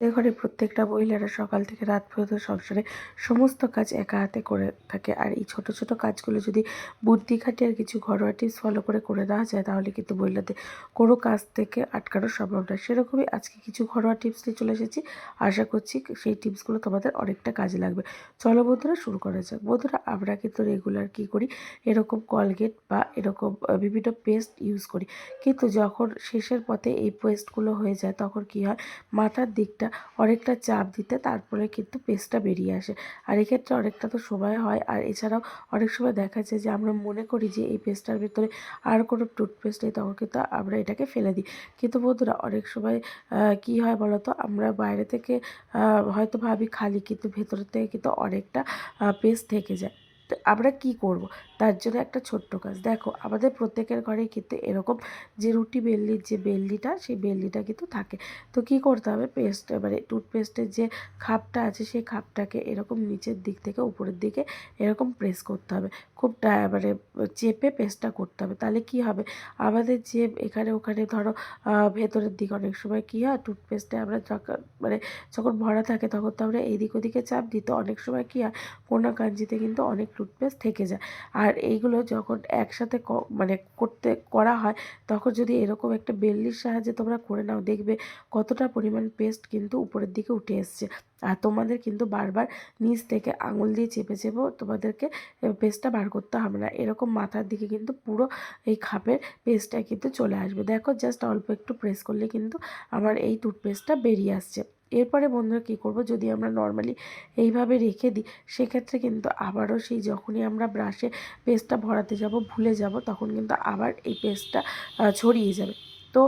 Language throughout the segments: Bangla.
ঘরে প্রত্যেকটা মহিলারা সকাল থেকে রাত পর্যন্ত সংসারে সমস্ত কাজ একা হাতে করে থাকে। আর এই ছোট ছোট কাজগুলো যদি বুদ্ধি খাটিয়ে আর কিছু ঘরোয়া টিপস ফলো করে করে দেওয়া যায়, তাহলে কিন্তু মহিলাদের কোনো কাজ থেকে আটকানো সম্ভব নয়। সেরকমই আজকে কিছু ঘরোয়া টিপস নিয়ে চলে এসেছি। আশা করছি সেই টিপসগুলো তোমাদের অনেকটা কাজে লাগবে। চলো বন্ধুরা, শুরু করা যাক। বন্ধুরা, আমরা কিন্তু রেগুলার কী করি? এরকম কলগেট বা এরকম বিভিন্ন পেস্ট ইউজ করি। কিন্তু যখন শেষের পথে এই পেস্টগুলো হয়ে যায়, তখন কী হয়? মাথার দিকটা অনেকটা চাপ দিতে তারপরে কিন্তু পেস্টটা বেরিয়ে আসে। আর এক্ষেত্রে অনেকটা তো সময় হয়। আর এছাড়াও অনেক সময় দেখা যায় যে আমরা মনে করি যে এই পেস্টটার ভিতরে আর কোনো টুথপেস্ট নেই, তখন কিন্তু আমরা এটাকে ফেলে দিই। কিন্তু বন্ধুরা, অনেক সময় কি হয় বলো তো আমরা বাইরে থেকে হয়তো ভাবি খালি, কিন্তু ভেতর থেকে কিন্তু অনেকটা পেস্ট থেকে যায়। তো আমরা কি করব? তার জন্য একটা ছোট্ট কাজ। দেখো, আমাদের প্রত্যেকের ঘরে কিন্তু এরকম যে রুটি বেল্লির যে বেল্লিটা, সেই বেল্লিটা কিন্তু থাকে। তো কি করতে হবে? পেস্ট মানে টুথপেস্টের যে খাপটা আছে, সেই খাপটাকে এরকম নিচের দিক থেকে উপরের দিকে এরকম প্রেস করতে হবে। খুব মানে চেপে পেস্টটা করতে হবে। তাহলে কি হবে? আমাদের যে এখানে ওখানে ধরো ভেতরের দিক অনেক সময় কী হয়? টুথপেস্টে আমরা মানে যখন ভরা থাকে তখন তো আমরা এদিক ওদিকে চাপ দিই। তো অনেক সময় কী হয়? কোনা কাঞ্জিতে কিন্তু অনেক টুথপেস্ট থেকে যায়। আর এইগুলো যখন একসাথে মানে করতে, করা হয়, তখন যদি এরকম একটা বেল্লির সাহায্যে তোমরা করে নাও, দেখবে কতটা পরিমাণ পেস্ট কিন্তু উপরের দিকে উঠে এসছে। আর তোমাদের কিন্তু বারবার নিচ থেকে আঙুল দিয়ে চেপে চেপেও তোমাদেরকে পেস্টটা বার করতে হবে না। এরকম মাথার দিকে কিন্তু পুরো এই খাপের পেস্টটা কিন্তু চলে আসবে। দেখো জাস্ট অল্প একটু প্রেস করলে কিন্তু আমার এই টুথপেস্টটা বেরিয়ে আসছে। এরপরে বন্ধুরা কী করব, যদি আমরা নর্মালি এইভাবে রেখে দিই, সেক্ষেত্রে কিন্তু আবারও সেই যখনই আমরা ব্রাশে পেস্টটা ভরাতে যাব, ভুলে যাব, তখন কিন্তু আবার এই পেস্টটা ছড়িয়ে যাবে। তো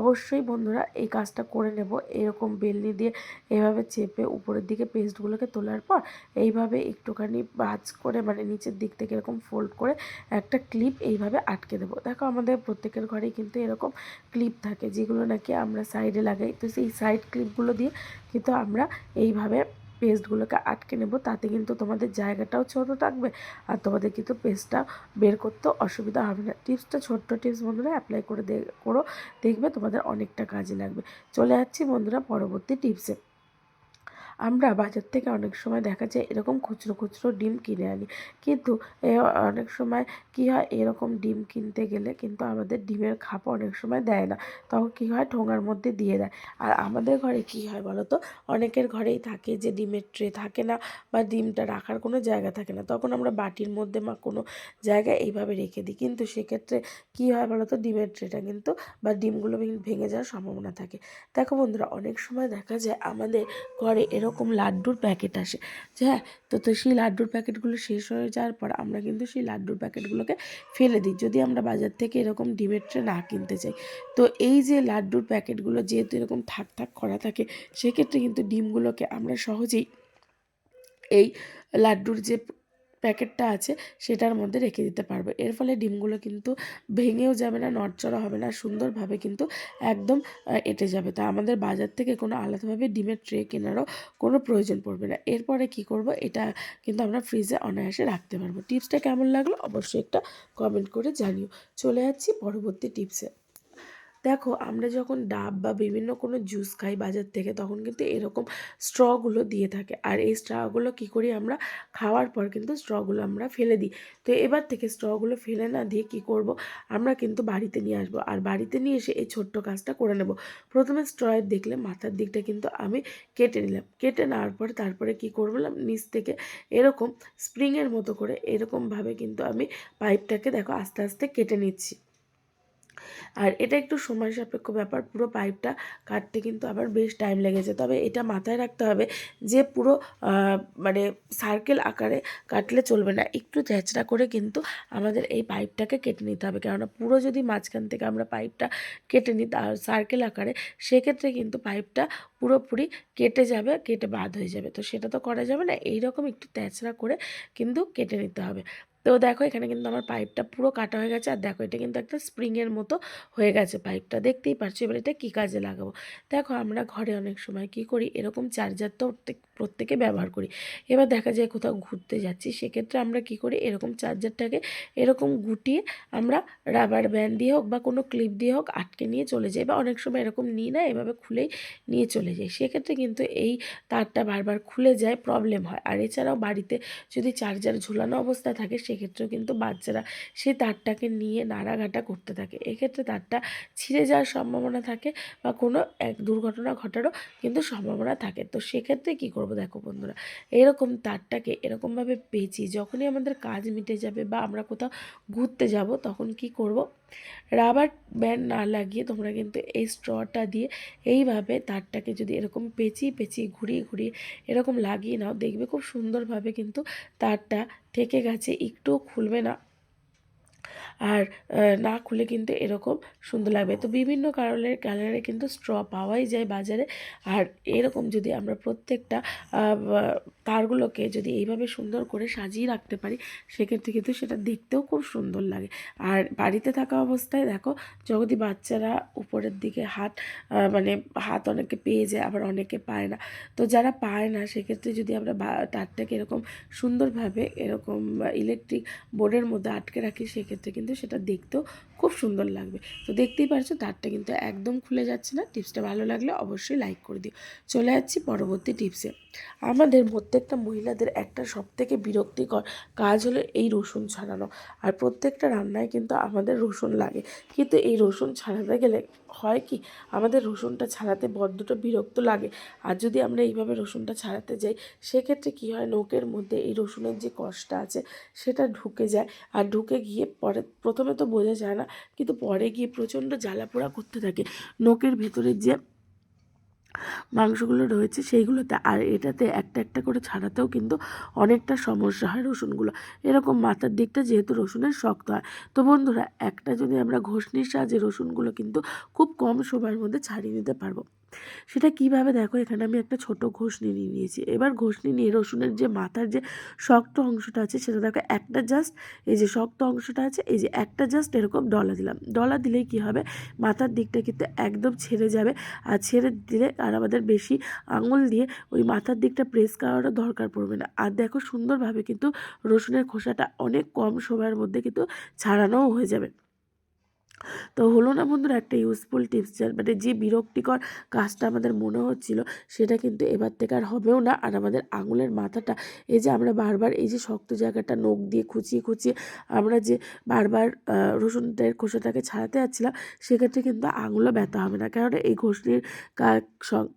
অবশ্যই বন্ধুরা এই কাজটা করে নেব। এরকম বেলনি দিয়ে এভাবে চেপে উপরের দিকে পেস্টগুলোকে তোলার পর এইভাবে একটুখানি ভাঁজ করে মানে নিচের দিক থেকে এরকম ফোল্ড করে একটা ক্লিপ এইভাবে আটকে দেবো। দেখো আমাদের প্রত্যেকের ঘরেই কিন্তু এরকম ক্লিপ থাকে যেগুলো নাকি আমরা সাইডে লাগাই। তো সেই সাইড ক্লিপগুলো দিয়ে কিন্তু আমরা এইভাবে পেস্টগুলোকে আটকে নেব, তাতে কিন্তু তোমাদের জায়গাটাও ছোট থাকবে আর তোমাদের কিন্তু পেস্টটা বের করতে অসুবিধা হবে না। টিপসটা, ছোট্ট টিপস বন্ধুরা অ্যাপ্লাই করে করো, দেখবে তোমাদের অনেকটা কাজে লাগবে। চলে যাচ্ছি বন্ধুরা পরবর্তী টিপসে। আমরা বাজার থেকে অনেক সময় দেখা যায় এরকম খুচরো খুচরো ডিম কিনে আনি। কিন্তু অনেক সময় কী হয়, এরকম ডিম কিনতে গেলে কিন্তু আমাদের ডিমের খাপ অনেক সময় দেয় না। তখন কী হয়, ঠোঙার মধ্যে দিয়ে দেয়। আর আমাদের ঘরে কী হয় বলো তো অনেকের ঘরেই থাকে যে ডিমের ট্রে থাকে না বা ডিমটা রাখার কোনো জায়গা থাকে না। তখন আমরা বাটির মধ্যে বা কোনো জায়গায় এইভাবে রেখে দিই। কিন্তু সেক্ষেত্রে কী হয় বলো তো ডিমের ট্রেটা কিন্তু বা ডিমগুলো ভেঙে যাওয়ার সম্ভাবনা থাকে। দেখো বন্ধুরা, অনেক সময় দেখা যায় আমাদের ঘরে এরকম লাড্ডুর প্যাকেট আসে। যে হ্যাঁ তো তো সেই লাড্ডুর প্যাকেটগুলো শেষ হয়ে যাওয়ার পর আমরা কিন্তু সেই লাড্ডুর প্যাকেটগুলোকে ফেলে দিই। যদি আমরা বাজার থেকে এরকম ডিমের ট্রে না কিনতে চাই। তো এই যে লাড্ডুর প্যাকেটগুলো যেহেতু এরকম থাক থাক করা থাকে, সেক্ষেত্রে কিন্তু ডিমগুলোকে আমরা সহজেই এই লাড্ডুর যে প্যাকেটটা আছে, সেটার মধ্যে রেখে দিতে পারব। এর ফলে ডিমগুলো কিন্তু ভেঙেও যাবে না নড়চড়া হবে না সুন্দরভাবে কিন্তু একদম এঁটে যাবে। তা আমাদের বাজার থেকে কোনো আলাদাভাবে ডিমের ট্রে কেনারও কোনো প্রয়োজন পড়বে না। এরপরে কি করব, এটা কিন্তু আমরা ফ্রিজে অনায়াসে রাখতে পারব। টিপসটা কেমন লাগল, অবশ্যই একটা কমেন্ট করে জানিও। চলে যাচ্ছি পরবর্তী টিপসে। দেখো, আমরা যখন ডাব বা বিভিন্ন কোনো জুস খাই বাজার থেকে, তখন কিন্তু এরকম স্ট্রগুলো দিয়ে থাকে। আর এই স্ট্রগুলো কী করি আমরা? খাওয়ার পর কিন্তু স্ট্রগুলো আমরা ফেলে দিই। তো এবার থেকে স্ট্রগুলো ফেলে না দিয়ে কী করব? আমরা কিন্তু বাড়িতে নিয়ে আসব। আর বাড়িতে নিয়ে এসে এই ছোট্ট কাজটা করে নেব। প্রথমে স্ট্রয়ের দেখলে মাথার দিকটা কিন্তু আমি কেটে নিলাম। কেটে নেওয়ার পরে তারপরে কী করলাম? নিচ থেকে এরকম স্প্রিংয়ের মতো করে এরকমভাবে কিন্তু আমি পাইপটাকে দেখো আস্তে আস্তে কেটে নিচ্ছি। আর এটা একটু সময় সাপেক্ষ ব্যাপার, পুরো পাইপটা কাটতে কিন্তু আবার বেশ টাইম লেগেছে। তবে এটা মাথায় রাখতে হবে যে পুরো মানে সার্কেল আকারে কাটলে চলবে না। একটু চ্যাচড়া করে কিন্তু আমাদের এই পাইপটাকে কেটে নিতে হবে। কেননা পুরো যদি মাঝখান থেকে আমরা পাইপটা কেটে নিই তার সার্কেল আকারে, সেক্ষেত্রে কিন্তু পাইপটা পুরোপুরি কেটে যাবে, কেটে বাদ হয়ে যাবে। তো সেটা তো করা যাবে না। এইরকম একটু ত্যাচড়া করে কিন্তু কেটে নিতে হবে। তো দেখো এখানে কিন্তু আমার পাইপটা পুরো কাটা হয়ে গেছে। আর দেখো এটা কিন্তু একটা স্প্রিংয়ের মতো হয়ে গেছে পাইপটা। দেখতেই পারছ, এবার এটা কী কাজে লাগাবো? দেখো আমরা ঘরে অনেক সময় কি করি? এরকম চার্জার তো প্রত্যেক ব্যবহার করি। এবার দেখা যায় কোথাও ঘুরতে যাচ্ছি, সেক্ষেত্রে আমরা কি করি, এরকম চার্জারটাকে এরকম গুটিয়ে আমরা রাবার ব্যান্ড দিয়ে হোক বা কোনো ক্লিপ দিয়ে হোক আটকে নিয়ে চলে যাই বা অনেক সময় এরকম নিই না, এভাবে খুলেই নিয়ে চলে যাই। সেক্ষেত্রে কিন্তু এই তারটা বারবার খুলে যায় প্রবলেম হয়। আর এছাড়াও বাড়িতে যদি চার্জার ঝোলানো অবস্থায় থাকে, সেক্ষেত্রেও কিন্তু বাচ্চারা সেই তারটাকে নিয়ে নাড়াঘাটা করতে থাকে। এক্ষেত্রে তারটা ছিঁড়ে যাওয়ার সম্ভাবনা থাকে বা কোনো এক দুর্ঘটনা ঘটারও কিন্তু সম্ভাবনা থাকে। তো সেক্ষেত্রে কী করব? দেখো বন্ধুরা। এরকম তারটাকে এরকমভাবে পেঁচি, যখনই আমাদের কাজ মিটে যাবে বা আমরা কোথাও ঘুরতে যাব, তখন কি করব? রাবার ব্যান্ড না লাগিয়ে তোমরা কিন্তু এই স্ট্রটা দিয়ে এইভাবে তারটাকে যদি এরকম পেঁচিয়ে পেঁচিয়ে ঘুরিয়ে ঘুরিয়ে এরকম লাগিয়ে নাও, দেখবে খুব সুন্দরভাবে কিন্তু তারটা থেকে গেছে। একটুও খুলবে না। আর না খুলে কিন্তু এরকম সুন্দর লাগবে। তো বিভিন্ন কালারের, কালারে কিন্তু স্ট্র পাওয়াই যায় বাজারে। আর এরকম যদি আমরা প্রত্যেকটা তারগুলোকে যদি এইভাবে সুন্দর করে সাজিয়ে রাখতে পারি, সেক্ষেত্রে কিন্তু সেটা দেখতেও খুব সুন্দর লাগে। আর বাড়িতে থাকা অবস্থায় দেখো, যদি বাচ্চারা উপরের দিকে হাত মানে হাত অনেকে পেয়ে যায়, আবার অনেকে পায় না। তো যারা পায় না, সেক্ষেত্রে যদি আমরা তারটাকে এরকম সুন্দরভাবে এরকম ইলেকট্রিক বোর্ডের মধ্যে আটকে রাখি, সেক্ষেত্রে কিন্তু সেটা দেখতেও খুব সুন্দর লাগবে। তো দেখতেই পারছ তারটা কিন্তু একদম খুলে যাচ্ছে না। টিপসটা ভালো লাগলে অবশ্যই লাইক করে দিও। চলে যাচ্ছি পরবর্তী টিপসে আমাদের প্রত্যেকটা মহিলাদের একটা সবথেকে বিরক্তিকর কাজ হলো এই রসুন ছাড়ানো। আর প্রত্যেকটা রান্নায় কিন্তু আমাদের রসুন লাগে। কিন্তু এই রসুন ছাড়াতে গেলে হয় কি? আমাদের রসুনটা ছাড়াতে বড্ডটা বিরক্ত লাগে। আর যদি আমরা এইভাবে রসুনটা ছাড়াতে যাই, সেক্ষেত্রে কি হয়? নৌকের মধ্যে এই রসুনের যে কষটা আছে, সেটা ঢুকে যায়। আর ঢুকে গিয়ে পরে, প্রথমে তো বোঝা যায় না, কিন্তু পরে গিয়ে প্রচণ্ড জ্বালা পোড়া করতে থাকে। নখের ভেতরে যে মাংসগুলো রয়েছে সেইগুলোতে, আর এটাতে একটা একটা করে ছাড়াতেও কিন্তু অনেকটা সমস্যা হয় রসুনগুলো। এরকম মাথার দিকটা যেহেতু রসুনের শক্ত হয়, তো বন্ধুরা একটা যদি আমরা ঘষনির সাহায্যে রসুনগুলো কিন্তু খুব কম সময়ের মধ্যে ছাড়িয়ে নিতে পারব। সেটা কীভাবে? দেখো, এখানে আমি একটা ছোট ঘষনি নিয়ে নিয়েছি। এবার ঘষনি নিয়ে রসুনের যে মাথার যে শক্ত অংশটা আছে, সেটা দেখো, একটা জাস্ট এই যে শক্ত অংশটা আছে, এই যে একটা জাস্ট এরকম ডলা দিলাম। ডলা দিলেই কি হবে? মাথার দিকটা কিন্তু একদম ছেড়ে যাবে। আর ছেড়ে দিলে আর আমাদের বেশি আঙুল দিয়ে ওই মাথার দিকটা প্রেস করারও দরকার পড়বে না। আর দেখো, সুন্দরভাবে কিন্তু রসুনের খোসাটা অনেক কম সময়ের মধ্যে কিন্তু ছাড়ানোও হয়ে যাবে। তো হলো না বন্ধুরা, একটা ইউজফুল টিপস মানে যে বিরক্তিকর কাজটা আমাদের মনে হচ্ছিল, সেটা কিন্তু এবার থেকে আর হবেও না। আর আমাদের আঙুলের মাথাটা, এই যে আমরা বারবার এই যে শক্ত জায়গাটা নখ দিয়ে খুঁচিয়ে খুঁচিয়ে আমরা যে বারবার রসুনটার খোসাটাকে ছাড়াতে যাচ্ছিলাম, সেক্ষেত্রে কিন্তু আঙুলও ব্যথা হবে না। কারণ এই ঘষনির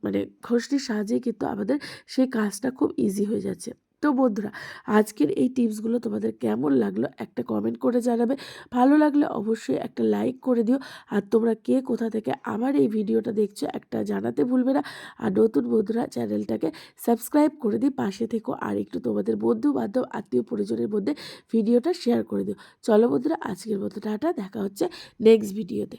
মানে ঘষনির সাহায্যেই কিন্তু আমাদের সেই কাজটা খুব ইজি হয়ে যাচ্ছে। তো বন্ধুরা, আজকের এই টিপসগুলো তোমাদের কেমন লাগল একটা কমেন্ট করে জানাবে। ভালো লাগলে অবশ্যই একটা লাইক করে দিও। আর তোমরা কে কোথা থেকে আমার এই ভিডিওটা দেখছ একটা জানাতে ভুলবে না। আর নতুন বন্ধুরা, চ্যানেলটাকে সাবস্ক্রাইব করে দিই পাশে থেকো। আর একটু তোমাদের বন্ধু বান্ধব আত্মীয় পরিজনের মধ্যে ভিডিওটা শেয়ার করে দিও। চলো বন্ধুরা, আজকের মতো টাটা। দেখা হচ্ছে নেক্সট ভিডিওতে